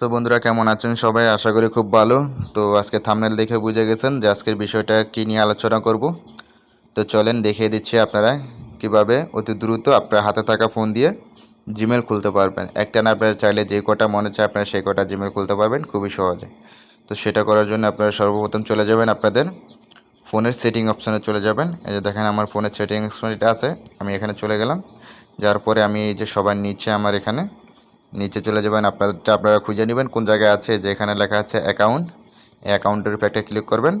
তো বন্ধুরা, কেমন আছেন সবাই? আশা করি খুব ভালো। তো আজকে থামনেল দেখে বুঝে গেছেন যে আজকের বিষয়টা কী নিয়ে আলোচনা করব। তো চলেন দেখিয়ে দিচ্ছি আপনারা কীভাবে অতি দ্রুত আপনার হাতে থাকা ফোন দিয়ে জিমেল খুলতে পারবেন। একটা না আপনারা চাইলে যে কটা মনে চায় আপনারা সেই কটা জিমেল খুলতে পারবেন খুবই সহজে। তো সেটা করার জন্য আপনারা সর্বপ্রথম চলে যাবেন আপনাদের ফোনের সেটিং অপশানে চলে যাবেন। এই যে দেখেন আমার ফোনের সেটিং অপশানটা আছে, আমি এখানে চলে গেলাম। যার পরে আমি এই যে সবার নিচে আমার এখানে নিচে চলে যাবেন, আপনারটা আপনারা খুঁজে নেবেন কোন জায়গায় আছে যে এখানে লেখা আছে অ্যাকাউন্ট অ্যাকাউন্টের উপরে একটা ক্লিক করবেন।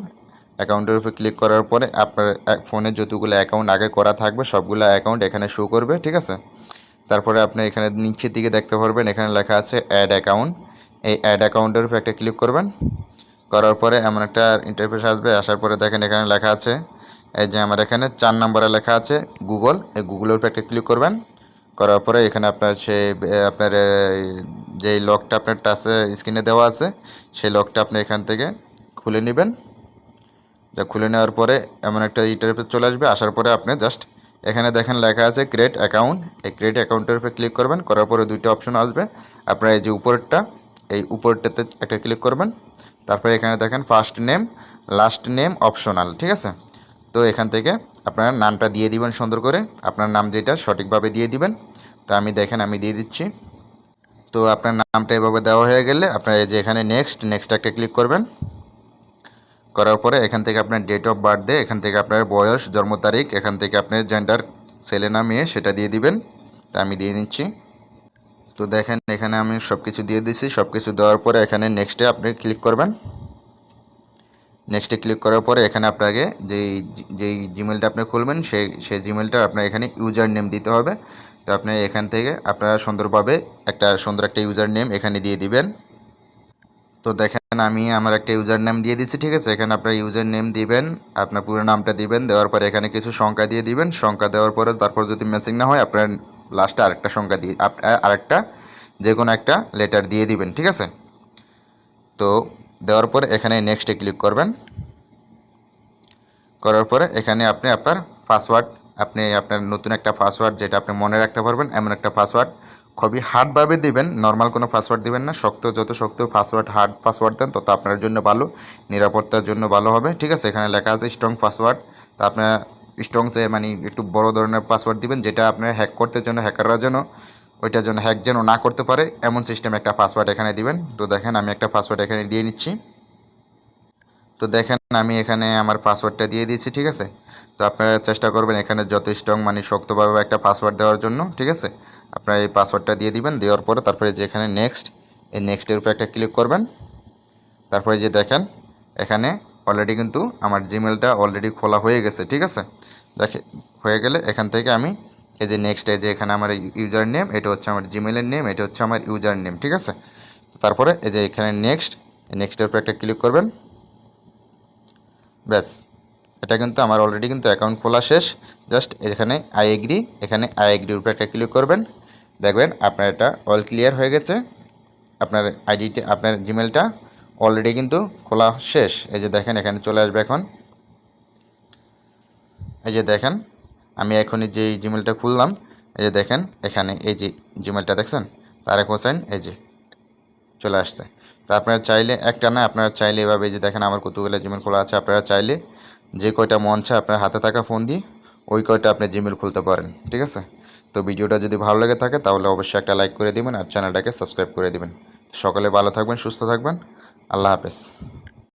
অ্যাকাউন্টের উপরে ক্লিক করার পরে আপনার ফোনে যতগুলো অ্যাকাউন্ট আগে করা থাকবে, সবগুলো অ্যাকাউন্ট এখানে শো করবে, ঠিক আছে? তারপরে আপনি এখানে নিচের দিকে দেখতে পারবেন, এখানে লেখা আছে অ্যাড অ্যাকাউন্ট এই অ্যাড অ্যাকাউন্টের উপরে একটা ক্লিক করবেন। করার পরে এমন একটা ইন্টারফেস আসবে, আসার পরে দেখেন এখানে লেখা আছে, এই যে আমার এখানে চার নম্বরে লেখা আছে গুগল এই গুগলের উপরে একটা ক্লিক করবেন। করার পরে এখানে আপনার সে আপনার যেই লকটা আপনার টাচে স্ক্রিনে দেওয়া আছে, সেই লকটা আপনি এখান থেকে খুলে নেবেন। যা খুলে নেওয়ার পরে এমন একটা ইটার ইন্টারফেস চলে আসবে, আসার পরে আপনি জাস্ট এখানে দেখেন লেখা আছে ক্রিয়েট অ্যাকাউন্ট এই ক্রিয়েট অ্যাকাউন্টের উপরে ক্লিক করবেন, করার পরে দুইটা অপশন আসবে। আপনার এই যে উপরেরটা, এই উপরটাতে একটা ক্লিক করবেন। তারপরে এখানে দেখেন first name last name optional ঠিক আছে? তো এখান থেকে আপনার নামটা দিয়ে দিবেন সুন্দর করে। আপনার নাম যেটা সঠিকভাবে দিয়ে দিবেন। তো আমি দেখেন, আমি দিয়ে দিচ্ছি। তো আপনার নামটা এভাবে দেওয়া হয়ে গেলে আপনার এই যে এখানে নেক্সট নেক্সট একটা ক্লিক করবেন। করার পরে এখান থেকে আপনার ডেট অফ বার্থ এখান থেকে আপনার বয়স, জন্ম তারিখ, এখান থেকে আপনার জেন্ডার ছেলে না মেয়ে সেটা দিয়ে দিবেন। তা আমি দিয়ে নিচ্ছি। তো দেখেন, এখানে আমি সব কিছু দিয়ে দিচ্ছি সব কিছু দেওয়ার পরে এখানে নেক্সটে আপনি ক্লিক করবেন। নেক্সটে ক্লিক করার পরে এখানে আপনাকে যেই যেই জিমেলটা আপনি খুলবেন, সেই সেই জিমেলটা আপনার এখানে ইউজার নেম দিতে হবে। তো আপনি এখান থেকে আপনারা সুন্দরভাবে একটা, সুন্দর একটা ইউজার নেম এখানে দিয়ে দিবেন। তো দেখেন আমি আমার একটা ইউজার নেম দিয়ে দিচ্ছি ঠিক আছে? এখানে আপনার ইউজার নেম দিবেন, আপনার পুরো নামটা দিবেন, দেওয়ার পরে এখানে কিছু সংখ্যা দিয়ে দিবেন। সংখ্যা দেওয়ার পরে তারপর যদি ম্যাচিং না হয়, আপনার লাস্টে আরেকটা সংখ্যা দিয়ে আরেকটা যে কোনো একটা লেটার দিয়ে দিবেন, ঠিক আছে? তো দেওয়ার পরে এখানে নেক্সটে ক্লিক করবেন। করার পরে এখানে আপনি আপনার পাসওয়ার্ড আপনি আপনার নতুন একটা পাসওয়ার্ড যেটা আপনি মনে রাখতে পারবেন, এমন একটা পাসওয়ার্ড খুবই হার্ডভাবে দিবেন নর্মাল কোনো পাসওয়ার্ড দিবেন না। শক্ত, যত শক্ত পাসওয়ার্ড হার্ড পাসওয়ার্ড দেন, তত আপনার জন্য ভালো, নিরাপত্তার জন্য ভালো হবে। ঠিক আছে, এখানে লেখা আছে স্ট্রং পাসওয়ার্ড তা আপনার স্ট্রং সে মানে একটু বড় ধরনের পাসওয়ার্ড দিবেন, যেটা আপনার হ্যাক করতে জন্য হ্যাকাররা যেন ওইটার জন্য হ্যাক যেন না করতে পারে, এমন সিস্টেম একটা পাসওয়ার্ড এখানে দিবেন। তো দেখেন আমি একটা পাসওয়ার্ড এখানে দিয়ে নিচ্ছি। তো দেখেন আমি এখানে আমার পাসওয়ার্ডটা দিয়ে দিয়েছি, ঠিক আছে? তো আপনারা চেষ্টা করবেন এখানে যত স্ট্রং মানে শক্তভাবে একটা পাসওয়ার্ড দেওয়ার জন্য, ঠিক আছে? আপনারা এই পাসওয়ার্ডটা দিয়ে দিবেন, দেওয়ার পরে তারপরে যে এখানে নেক্সট এই নেক্সটের উপরে একটা ক্লিক করবেন। তারপরে যে দেখেন, এখানে অলরেডি কিন্তু আমার জিমেলটা অলরেডি খোলা হয়ে গেছে, ঠিক আছে? দেখে, হয়ে গেলে এখান থেকে আমি এই যে নেক্সট এই যে এখানে আমার ইউজার নেম এটা হচ্ছে আমার জিমেলের নেম এটা হচ্ছে আমার ইউজার নেম ঠিক আছে? তারপরে এই যে এখানে নেক্সট নেক্সটের উপরে একটা ক্লিক করবেন। ব্যাস, এটা কিন্তু আমার অলরেডি কিন্তু অ্যাকাউন্ট খোলা শেষ। জাস্ট এখানে আই এগ্রি এখানে আই এগ্রির উপরে একটা ক্লিক করবেন। দেখবেন আপনার এটা অল ক্লিয়ার হয়ে গেছে। আপনার আইডিটা আপনার জিমেলটা অলরেডি কিন্তু খোলা শেষ। এই যে দেখেন, এখানে চলে আসবে এখন। এই যে দেখেন আমি এখনই যে জিমেলটা খুললাম, এই যে দেখেন, এখানে এই যে জিমেলটা দেখছেন, তারেক হোসেন, এই যে চলে আসছে। তো আপনারা চাইলে একটা না, আপনারা চাইলে এভাবে যে দেখেন, আমার কতগুলো জিমেল খোলা আছে, আপনারা চাইলে যে কয়টা মন চায় আপনার হাতে থাকা ফোন দিয়ে ওই কয়টা আপনি জিমেল খুলতে পারেন, ঠিক আছে? তো ভিডিওটা যদি ভালো লেগে থাকে, তাহলে অবশ্যই একটা লাইক করে দিবেন আর চ্যানেলটাকে সাবস্ক্রাইব করে দিবেন। সকালে ভালো থাকবেন, সুস্থ থাকবেন। আল্লাহ হাফেজ।